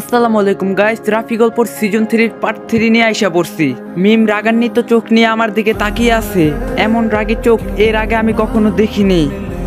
আসসালামু আলাইকুম গাইস রাফি গল্পর সিজন থ্রির পার্ট থ্রি নিয়ে আইসা পড়ছি। মিম রাগান্বিত চোখ নিয়ে আমার দিকে তাকিয়ে আছে। এমন রাগের চোখ এর আগে আমি কখনো দেখিনি।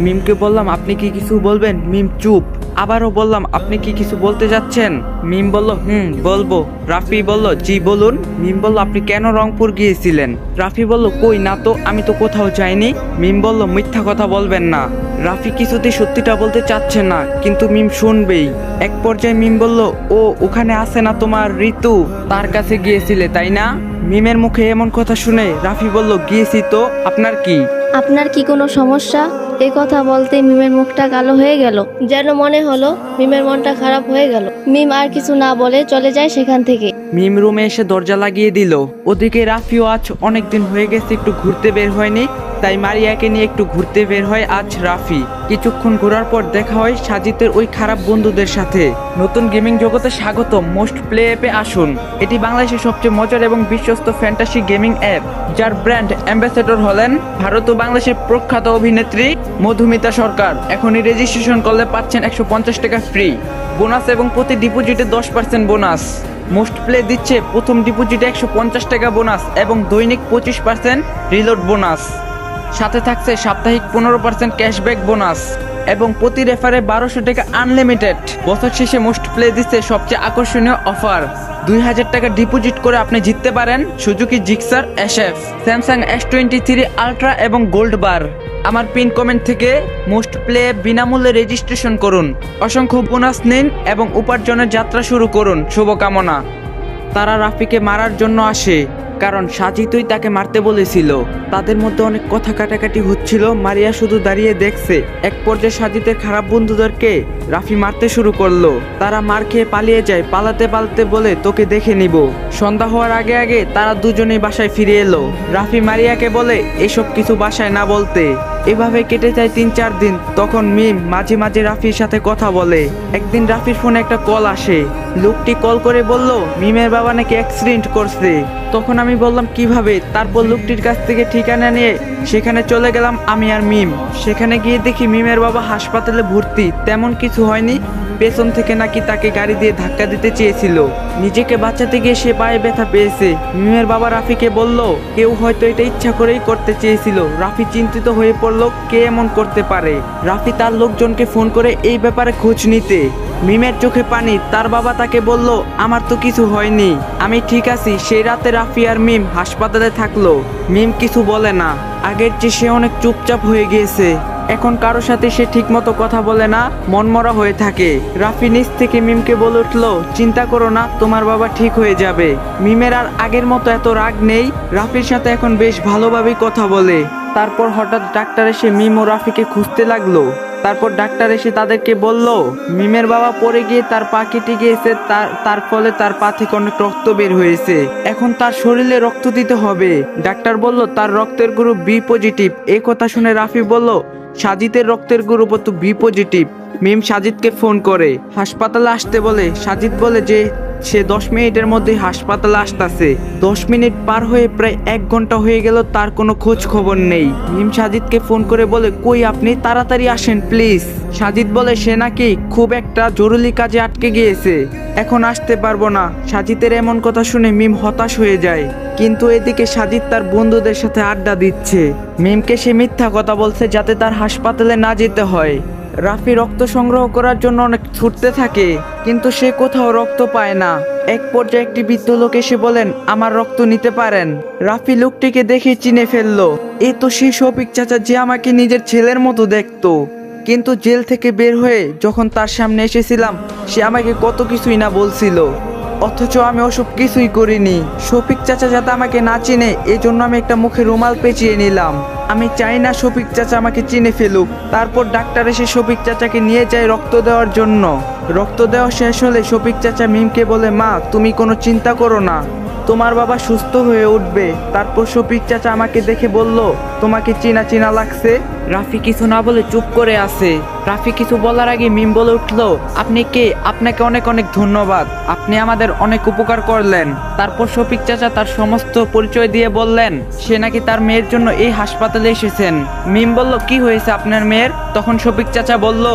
মিমকে বললাম, আপনি কি কিছু বলবেন? মিম চুপ। আবারও বললাম, আপনি কি কিছু বলতে যাচ্ছেন? মিম বলল, হুম, বলব। রাফি বলল, জি, বলুন। মিম বলল, আপনি কেন রংপুর গিয়েছিলেন? রাফি বলল, কই না তো, আমি তো কোথাও যাইনি। মিম বলল, মিথ্যা কথা বলবেন না। রাফি কিছুতেই সত্যিটা বলতে চাচ্ছে না, কিন্তু মিম শুনবেই। এক পর্যায়ে মিম বলল, ও, ওখানে আছে না তোমার ঋতু? তার কাছে গিয়েছিলে, তাই না? মিমের মুখে এমন কথা শুনে রাফি বলল, গিয়েছি তো, আপনার কি? আপনার কি কোনো সমস্যা? এই কথা বলতে মিমের মুখটা কালো হয়ে গেল। যেন মনে হলো মিমের মনটা খারাপ হয়ে গেল। মিম আর কিছু না বলে চলে যায় সেখান থেকে। মিম রুমে এসে দরজা লাগিয়ে দিল। ওদিকে রাফিও আজ অনেকদিন হয়ে গেছে, একটু ঘুরতে বের হয়নি। তাই মারিয়াকে নিয়ে একটু ঘুরতে বের হয় আজ রাফি। কিছুক্ষণ ঘোরার পর দেখা হয় সাজিতের ওই খারাপ বন্ধুদের সাথে। নতুন গেমিং জগতে স্বাগত মোস্ট প্লে অ্যাপে আসুন। এটি বাংলাদেশের সবচেয়ে মজার এবং বিশ্বস্ত ফ্যান্টাসি গেমিং অ্যাপ, যার ব্র্যান্ড অ্যাম্বাসেডর হলেন ভারত ও বাংলাদেশের প্রখ্যাত অভিনেত্রী মধুমিতা সরকার। এখনই রেজিস্ট্রেশন করলে পাচ্ছেন একশো পঞ্চাশ টাকা ফ্রি বোনাস এবং প্রতি ডিপোজিটে দশ পার্সেন্ট বোনাস মোস্ট প্লে দিচ্ছে প্রথম ডিপোজিটে একশো পঞ্চাশ টাকা বোনাস এবং দৈনিক পঁচিশ পার্সেন্ট রিলোড বোনাস সাথে থাকছে সাপ্তাহিক পনেরো পার্সেন্ট ক্যাশব্যাক বোনাস এবং প্রতি রেফারে বারোশো টাকা আনলিমিটেড বছর শেষে মোস্ট প্লে দিচ্ছে সবচেয়ে আকর্ষণীয় অফার দুই হাজার টাকা ডিপোজিট করে আপনি জিততে পারেন Suzuki Gixxer SF Samsung S twenty three Ultra এবং গোল্ড বার আমার পিন কমেন্ট থেকে মোস্ট প্লে বিনামূল্যে রেজিস্ট্রেশন করুন। অসংখ্য বোনাস নিন এবং উপার্জনের যাত্রা শুরু করুন। শুভকামনা। তারা রাফিকে মারার জন্য আসে। কারণ সাজিতই তাকে মারতে বলেছিল। তাদের মধ্যে অনেক কথা কাটাকাটি হচ্ছিল, মারিয়া শুধু দাঁড়িয়ে দেখছে। এক পর্যায়ে সাজিতের খারাপ বন্ধুদেরকে রাফি মারতে শুরু করল। তারা মার খেয়ে পালিয়ে যায়, পালাতে পালাতে বলে, তোকে দেখে নিব। সন্ধ্যা হওয়ার আগে আগে তারা দুজনেই বাসায় ফিরে এলো। রাফি মারিয়াকে বলে, এসব কিছু বাসায় না বলতে। এভাবে কেটে যায় তিন চার দিন। তখন মিম মাঝে মাঝে রাফির সাথে কথা বলে। একদিন রাফির ফোনে একটা কল আসে। লোকটি কল করে বলল, মিমের বাবা নাকি অ্যাক্সিডেন্ট করছে। তখন আমি বললাম, কীভাবে? তারপর লোকটির কাছ থেকে ঠিকানা নিয়ে সেখানে চলে গেলাম আমি আর মিম। সেখানে গিয়ে দেখি মিমের বাবা হাসপাতালে ভর্তি। তেমন কিছু হয়নি। পেছন থেকে নাকি তাকে গাড়ি দিয়ে ধাক্কা দিতে চেয়েছিল। নিজেকে বাঁচাতে গিয়ে সে পায়ে ব্যথা পেয়েছে। মিমের বাবা রাফিকে বলল, কেউ হয়তো এটা ইচ্ছা করেই করতে চেয়েছিল। রাফি চিন্তিত হয়ে পড়ল, কে এমন করতে পারে? রাফি তার লোকজনকে ফোন করে এই ব্যাপারে খোঁজ নিতে। মিমের চোখে পানি, তার বাবা তাকে বলল, আমার তো কিছু হয়নি। আমি ঠিক আছি। সেই রাতে রাফি আর মিম হাসপাতালে থাকল। মিম কিছু বলে না। আগের চেয়ে সে অনেক চুপচাপ হয়ে গিয়েছে। এখন কারও সাথে সে ঠিক মতো কথা বলে না, মনমরা হয়ে থাকে। রাফি নিচ থেকে মিমকে বলে উঠল, চিন্তা করো না, তোমার বাবা ঠিক হয়ে যাবে। মিমের আর আগের মতো এত রাগ নেই, রাফির সাথে এখন বেশ ভালোভাবেই কথা বলে। তারপর হঠাৎ ডাক্তার এসে মিম ও রাফিকে খুঁজতে লাগল। তারপর ডাক্তার এসে তাদেরকে বলল, মিমের বাবা পড়ে গিয়ে তার পা কেটে গিয়েছে, তার তার ফলে তার পা থেকে অনেক রক্ত বের হয়েছে। এখন তার শরীরে রক্ত দিতে হবে। ডাক্তার বলল, তার রক্তের গ্রুপ বি পজিটিভ। এই কথা শুনে রাফি বলল সাজিতের রক্তের গ্রুপ তো বি পজিটিভ। মিম সাজিদকে ফোন করে, হাসপাতালে আসতে বলে, সাজিদ বলে যে সে দশ মিনিটের মধ্যে হাসপাতালে আসতেছে। দশ মিনিট পার হয়ে প্রায় এক ঘণ্টা হয়ে গেল, তার কোনো খোঁজ খবর নেই। মিম সাজিদকে ফোন করে বলে, কই আপনি? তাড়াতাড়ি আসেন, প্লিজ। সাজিদ বলে, সে নাকি খুব একটা জরুরি কাজে আটকে গিয়েছে। এখন আসতে পারব না। সাজিদের এমন কথা শুনে মিম হতাশ হয়ে যায়। কিন্তু এদিকে সাজিদ তার বন্ধুদের সাথে আড্ডা দিচ্ছে। মিমকে সে মিথ্যা কথা বলছে যাতে তার হাসপাতালে না যেতে হয়। রাফি রক্ত সংগ্রহ করার জন্য অনেক ছুটতে থাকে, কিন্তু সে কোথাও রক্ত পায় না। এক পর্যায়ে একটি বৃদ্ধ লোক এসে বলেন, আমার রক্ত নিতে পারেন। রাফি লোকটিকে দেখে চিনে ফেলল, এ তো সেই শফিক চাচা যে আমাকে নিজের ছেলের মতো দেখত। কিন্তু জেল থেকে বের হয়ে যখন তার সামনে এসেছিলাম, সে আমাকে কত কিছুই না বলছিল। অথচ আমি ওসব কিছুই করিনি। শফিক চাচা যাতে আমাকে না চিনে এই জন্য আমি একটা মুখে রুমাল পেঁচিয়ে নিলাম। আমি চাই না শফিক চাচা আমাকে চিনে ফেলুক। তারপর ডাক্তার এসে শফিক চাচাকে নিয়ে যায় রক্ত দেওয়ার জন্য। রক্ত দেওয়া শেষ হলে শফিক চাচা মিমকে বলে, মা, তুমি কোনো চিন্তা করো না। তোমার বাবা সুস্থ হয়ে উঠবে। তারপর শফিক চাচা আমাকে দেখে বলল, তোমাকে চিনা চিনা লাগছে? রাফি কিছু না বলে চুপ করে আছে। রাফি কিছু বলার আগে মিম বলে উঠল, আপনি কে? আপনাকে অনেক অনেক ধন্যবাদ। আপনি আমাদের অনেক উপকার করলেন। তারপর শফিক চাচা তার সমস্ত পরিচয় দিয়ে বললেন, সে নাকি তার মেয়ের জন্য এই হাসপাতালে এসেছেন। মিম বলল, কি হয়েছে আপনার মেয়ের? তখন শফিক চাচা বলল,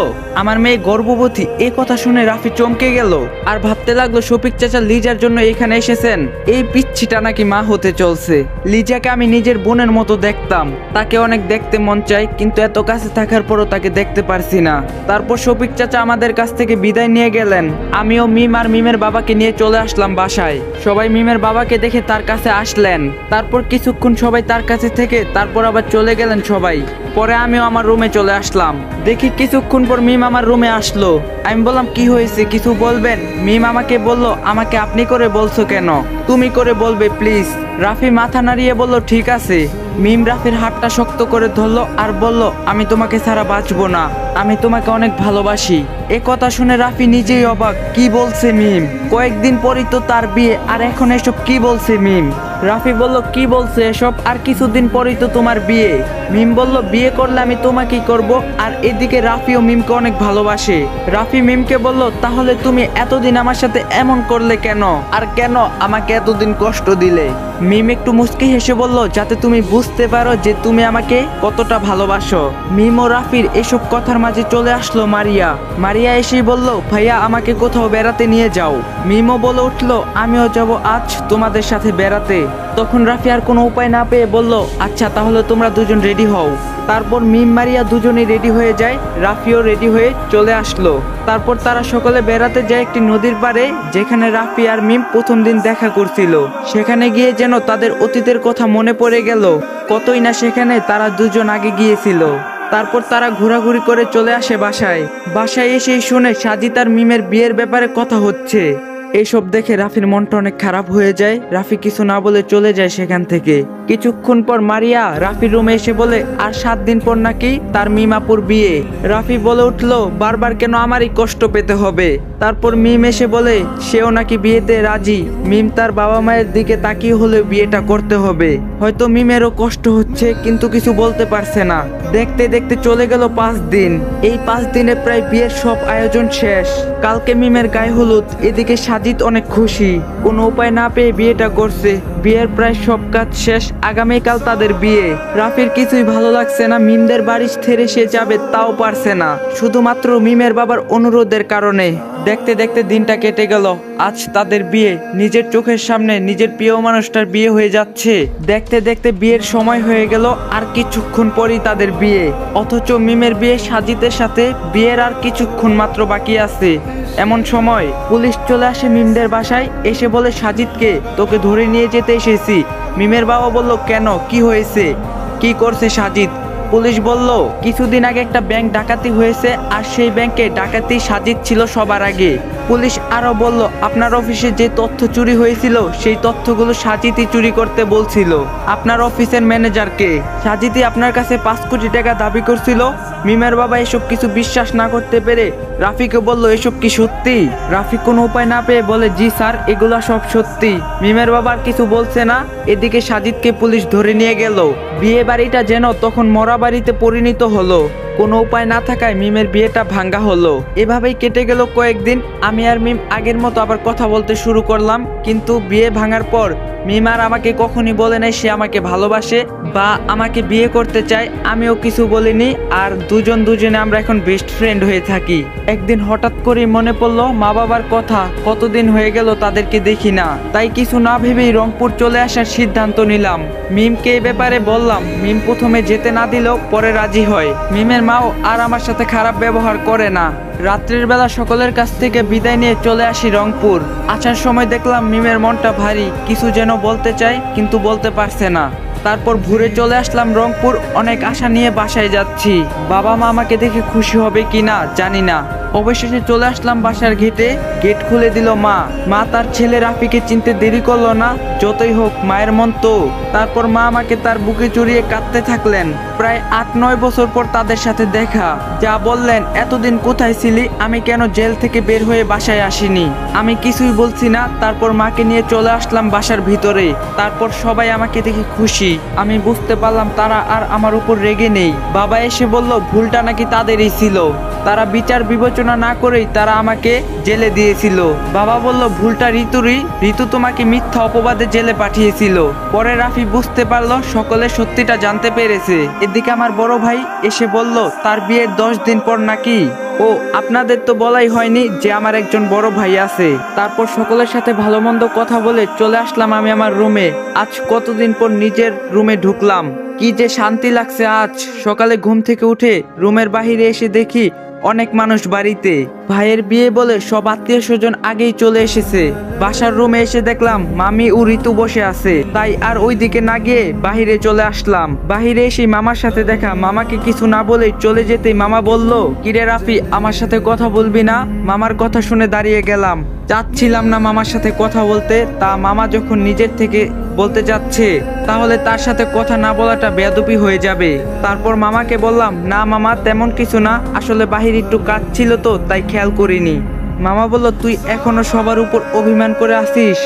আমার মেয়ে গর্ভবতী। এই কথা শুনে রাফি চমকে গেল আর ভাবতে লাগল শফিক চাচা লিজার জন্য এখানে এসেছেন। এই পিচ্ছিটা নাকি মা হতে চলছে। লিজাকে আমি নিজের বোনের মতো দেখতাম। তাকে অনেক দেখতে মন চাই কিন্তু এত কাছে থাকার পরও তাকে দেখতে পারছি না। তারপর শফিক চাচা আমাদের কাছ থেকে বিদায় নিয়ে গেলেন। আমিও মিম আর মিমের বাবাকে নিয়ে চলে আসলাম বাসায়। সবাই মিমের বাবাকে দেখে তার কাছে আসলেন। তারপর কিছুক্ষণ সবাই তার কাছে থেকে তারপর আবার চলে গেলেন সবাই। পরে আমিও আমার রুমে চলে আসলাম। দেখি কিছুক্ষণ পর মিম আমার রুমে আসলো। আমি বললাম, কি হয়েছে? কিছু বলবেন? মিম আমাকে বলল, আমাকে আপনি করে বলছো কেন? তুমি করে বলবে, প্লিজ। রাফি মাথা নাড়িয়ে বলল, ঠিক আছে। মিম রাফির হাতটা শক্ত করে ধরলো আর বলল, আমি তোমাকে ছাড়া বাঁচবো না। আমি তোমাকে অনেক ভালোবাসি। এ কথা শুনে রাফি নিজেই অবাক। কি বলছে মিম? কয়েকদিন পরই তো তার বিয়ে, আর এখন এসব কি বলছে মিম? রাফি বলল, কি বলছে এসব? আর কিছুদিন পরেই তো তোমার বিয়ে। মিম বলল, বিয়ে করলে আমি তোমাকেই করব? আর এদিকে রাফি ও মিমকে অনেক ভালোবাসে। রাফি মিমকে বলল, তাহলে তুমি এতদিন আমার সাথে এমন করলে কেন? আর কেন আমাকে এতদিন কষ্ট দিলে? মিম একটু মুচকি হেসে বলল, যাতে তুমি বুঝতে পারো যে তুমি আমাকে কতটা ভালোবাসো। মিম ও রাফির এসব কথার মাঝে চলে আসলো মারিয়া। মারিয়া এসেই বলল, ভাইয়া, আমাকে কোথাও বেড়াতে নিয়ে যাও। মিমও বলে উঠল, আমিও যাব আজ তোমাদের সাথে বেড়াতে। তখন রাফি আর কোনো উপায় না পেয়ে বলল আচ্ছা তাহলে তোমরা দুজন রেডি হও। তারপর মিম, মারিয়া দুজনেই রেডি হয়ে যায়, রাফিও রেডি হয়ে চলে আসলো। তারপর তারা সকলে বেড়াতে যায় একটি নদীর পাড়ে, যেখানে রাফি আর মিম প্রথম দিন দেখা করছিল। সেখানে গিয়ে যেন তাদের অতীতের কথা মনে পড়ে গেল। কতই না সেখানে তারা দুজন আগে গিয়েছিল। তারপর তারা ঘোরাঘুরি করে চলে আসে বাসায়। বাসায় এসে শুনে সাজি তার মিমের বিয়ের ব্যাপারে কথা হচ্ছে। এইসব দেখে রাফির মনটা অনেক খারাপ হয়ে যায়। রাফি কিছু না বলে চলে যায় সেখান থেকে। কিছুক্ষণ পর মারিয়া রাফির রুমে এসে বলে, আর সাত দিন পর নাকি তার মিমাপুর বিয়ে। রাফি বলে উঠল, বারবার কেন আমারই কষ্ট পেতে হবে? তারপর মিম এসে বলে, সেও নাকি বিয়েতে রাজি। মিম তার বাবা মায়ের দিকে তাকিয়ে হলে বিয়েটা করতে হবে। হয়তো মিমেরও কষ্ট হচ্ছে, কিন্তু কিছু বলতে পারছে না। দেখতে দেখতে চলে গেল পাঁচ দিন। এই পাঁচ দিনে প্রায় বিয়ের সব আয়োজন শেষ। কালকে মিমের গায়ে হলুদ, এদিকে সাজিদ অনেক খুশি। কোনো উপায় না পেয়ে বিয়েটা করছে। বিয়ের প্রায় সব কাজ শেষ, আগামীকাল তাদের বিয়ে। রাফির কিছুই ভালো লাগছে না, মিমদের বাড়ি ছেড়ে সে যাবে তাও পারছে না। শুধুমাত্র মিমের বাবার অনুরোধের কারণে। দেখতে দেখতে দিনটা কেটে গেল। আজ তাদের বিয়ে। নিজের চোখের সামনে নিজের প্রিয় মানুষটার বিয়ে হয়ে যাচ্ছে। দেখতে দেখতে বিয়ের সময় হয়ে গেল আর কিছুক্ষণ পরেই তাদের বিয়ে। অথচ মিমের বিয়ে সাজিদের সাথে বিয়ের আর কিছুক্ষণ মাত্র বাকি আছে। এমন সময় পুলিশ চলে আসে মিমদের বাসায়, এসে বলে, সাজিদকে, তোকে ধরে নিয়ে যেতে এসেছি। মিমের বাবা বলল, কেন? কি হয়েছে? কি করছে সাজিদ? পুলিশ বলল, কিছুদিন আগে একটা ব্যাংক ডাকাতি হয়েছে আর সেই ব্যাংকে ডাকাতি সাজিদ ছিল সবার আগে। পুলিশ আরও বলল, আপনার অফিসে যে তথ্য চুরি হয়েছিল, সেই তথ্যগুলো সাজিদই চুরি করতে বলছিল। আপনার অফিসের ম্যানেজারকে সাজিদই আপনার কাছে পাঁচ কোটি টাকা দাবি করছিল। মিমের বাবা এসব কিছু বিশ্বাস না করতে পেরে রাফিকে বলল, এসব কি সত্যি? রাফি কোনো উপায় না পেয়ে বলে, জি স্যার, এগুলা সব সত্যি। মিমের বাবা আর কিছু বলছে না। এদিকে সাজিদকে পুলিশ ধরে নিয়ে গেল। বিয়ে বাড়িটা যেন তখন মরা বাড়িতে পরিণত হলো। কোনো উপায় না থাকায় মিমের বিয়েটা ভাঙ্গা হলো। এভাবেই কেটে গেল কয়েকদিন। আমি আর মিম আগের মতো আবার কথা বলতে শুরু করলাম। কিন্তু বিয়ে ভাঙার পর মিম আর আমাকে কখনই বলে নাই সে আমাকে ভালোবাসে বা আমাকে বিয়ে করতে চায়। আমিও কিছু বলিনি আর দুজন দুজনে আমরা এখন বেস্ট ফ্রেন্ড হয়ে থাকি। একদিন হঠাৎ করেই মনে পড়ল, মা বাবার কথা কতদিন হয়ে গেল তাদেরকে দেখি না। তাই কিছু না ভেবেই রংপুর চলে আসার সিদ্ধান্ত নিলাম। মিমকে এ ব্যাপারে বললাম, মিম প্রথমে যেতে না দিলেও পরে রাজি হয়। মিমের মাও আর আমার সাথে খারাপ ব্যবহার করে না। রাত্রির বেলা সকলের কাছ থেকে বিদায় নিয়ে চলে আসি রংপুর। আসার সময় দেখলাম মিমের মনটা ভারী, কিছু যেন বলতে চাই কিন্তু বলতে পারছে না। তারপর ঘুরে চলে আসলাম রংপুর, অনেক আশা নিয়ে বাসায় যাচ্ছি। বাবা মা আমাকে দেখে খুশি হবে কি না জানি না। অবশেষে চলে আসলাম বাসার গেটে। গেট খুলে দিল মা। মা তার ছেলে রাফিকে চিনতে দেরি করল না। যতই হোক, মায়ের মন তো। তারপর মা আমাকে তার বুকে জড়িয়ে কাঁদতে থাকলেন। প্রায় আট, নয় বছর পর তাদের সাথে দেখা। যা বললেন, এতদিন কোথায় ছিলি? আমি কেন জেল থেকে বের হয়ে বাসায় আসিনি? আমি কিছুই বলছি না। তারপর মাকে নিয়ে চলে আসলাম বাসার ভিতরে। তারপর সবাই আমাকে দেখে খুশি। আমি বুঝতে পারলাম তারা আর আমার উপর রেগে নেই। বাবা এসে বলল, ভুলটা নাকি তাদেরই ছিল? তারা বিচার বিবেচনা না করেই তারা আমাকে জেলে দিয়েছিল। বাবা বলল, ভুলটা ঋতুরই। ঋতু তোমাকে মিথ্যা অপবাদে জেলে পাঠিয়েছিল। পরে রাফি বুঝতে পারল, সকলে সত্যিটা জানতে পেরেছে। এদিকে আমার বড় ভাই এসে বলল, তার বিয়ের দশ দিন পর নাকি? ও, আপনাদের তো বলাই হয়নি যে আমার একজন বড় ভাই আছে। তারপর সকলের সাথে ভালো মন্দ কথা বলে চলে আসলাম আমি আমার রুমে। আজ কতদিন পর নিজের রুমে ঢুকলাম। কি যে শান্তি লাগছে আজ। সকালে ঘুম থেকে উঠে রুমের বাহিরে এসে দেখি অনেক মানুষ বাড়িতে। ভাইয়ের বিয়ে বলে সব আত্মীয় স্বজন আগেই চলে এসেছে। বাসার রুমে এসে দেখলাম মামি ও ঋতু বসে আছে। তাই আর ওইদিকে না গিয়ে বাহিরে চলে আসলাম। বাহিরে এসে মামার সাথে দেখা। মামাকে কিছু না বলে চলে যেতেই মামা বলল, কিরে রাফি, আমার সাথে কথা বলবি না? মামার কথা শুনে দাঁড়িয়ে গেলাম। চাচ্ছিলাম না মামার সাথে কথা বলতে। তা মামা যখন নিজের থেকে বলতে যাচ্ছে, তাহলে তার সাথে কথা না বলাটা বেদপি হয়ে যাবে। তারপর মামাকে বললাম, না মামা, তেমন কিছু না, আসলে বাহির একটু কাজ ছিল তো, তাই খেয়াল করিনি। মামা বলল, তুই এখনও সবার উপর অভিমান করে আসিস?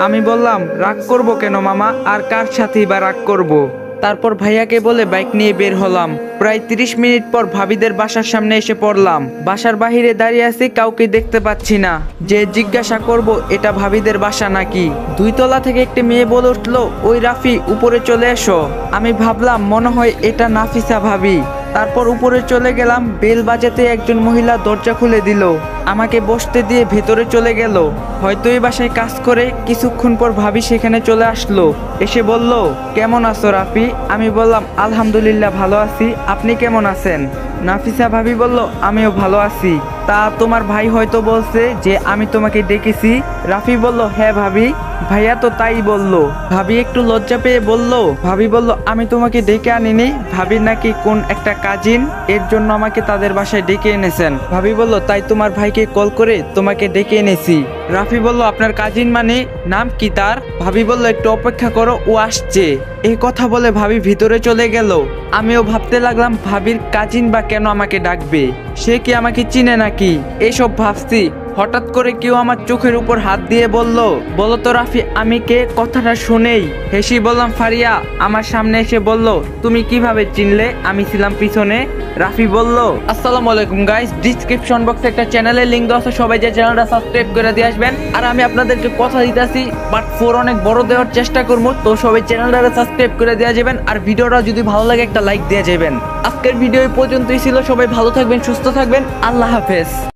আমি বললাম, রাগ করব কেন মামা? আর কার সাথেই বা রাগ করব। তারপর ভাইয়াকে বলে বাইক নিয়ে বের হলাম। প্রায় তিরিশ মিনিট পর ভাবিদের বাসার সামনে এসে পড়লাম। বাসার বাহিরে দাঁড়িয়ে আছি, কাউকে দেখতে পাচ্ছি না। যে জিজ্ঞাসা করব, এটা ভাবিদের বাসা নাকি? দুই তলা থেকে একটি মেয়ে বলে উঠল, ওই রাফি, উপরে চলে এসো। আমি ভাবলাম, মনে হয় এটা নাফিসা ভাবি। তারপর উপরে চলে গেলাম, বেল বাজাতে একজন মহিলা দরজা খুলে দিল। আমাকে বসতে দিয়ে ভেতরে চলে গেল। হয়তো এই বাসায় কাজ করে কিছুক্ষণ পর ভাবি সেখানে চলে আসলো। এসে বলল, কেমন আছো রাফি? আমি বললাম, আলহামদুলিল্লাহ, ভালো আছি। আপনি কেমন আছেন? নাফিসা ভাবি বলল, আমিও ভালো আছি। তা তোমার ভাই হয়তো বলছে যে আমি তোমাকে ডেকেছি। রাফি বলল হ্যাঁ ভাবি। ভাইয়া তো তাই বলল। ভাবি একটু লজ্জা পেয়ে বলল, ভাবি বলল, আমি তোমাকে ডেকে আনিনি। ভাবি নাকি কোন একটা কাজিন, এর জন্য আমাকে তাদের বাসায় ডেকে এনেছেন। ভাবি বলল, তাই তোমার ভাইকে কল করে তোমাকে ডেকে এনেছি। রাফি বলল, আপনার কাজিন মানে? নাম কি তার? ভাবি বলল, একটু অপেক্ষা করো, ও আসছে। এই কথা বলে ভাবি ভিতরে চলে গেল। আমিও ভাবতে লাগলাম, ভাবির কাজিন বা কেন আমাকে ডাকবে? সে কি আমাকে চিনে নাকি? এসব ভাবছি। হঠাৎ করে কেউ আমার চোখের উপর হাত দিয়ে বলল, বলো তো রাফি, আমি কে? কথাটা শুনেই হেসি বললাম, ফারিয়া। আমার সামনে এসে বলল, তুমি কীভাবে চিনলে? আমি ছিলাম পিছনে। রাফি বলল, আসসালামু আলাইকুম গাইস ডিসক্রিপশন বক্সে একটা চ্যানেলের লিংক দেওয়া আছে, সবাই যে চ্যানেলটা সাবস্ক্রাইব করে দিয়ে আসবেন। আর আমি আপনাদেরকে কথা দিতেছি বাট ফোর অনেক বড় দেওয়ার চেষ্টা করব, তো সবাই চ্যানেলটা সাবস্ক্রাইব করে দেওয়া যাবেন, আর ভিডিওটা যদি ভালো লাগে একটা লাইক দেওয়া যাবেন। আজকের ভিডিও পর্যন্তই ছিল, সবাই ভালো থাকবেন, সুস্থ থাকবেন, আল্লাহ হাফেজ।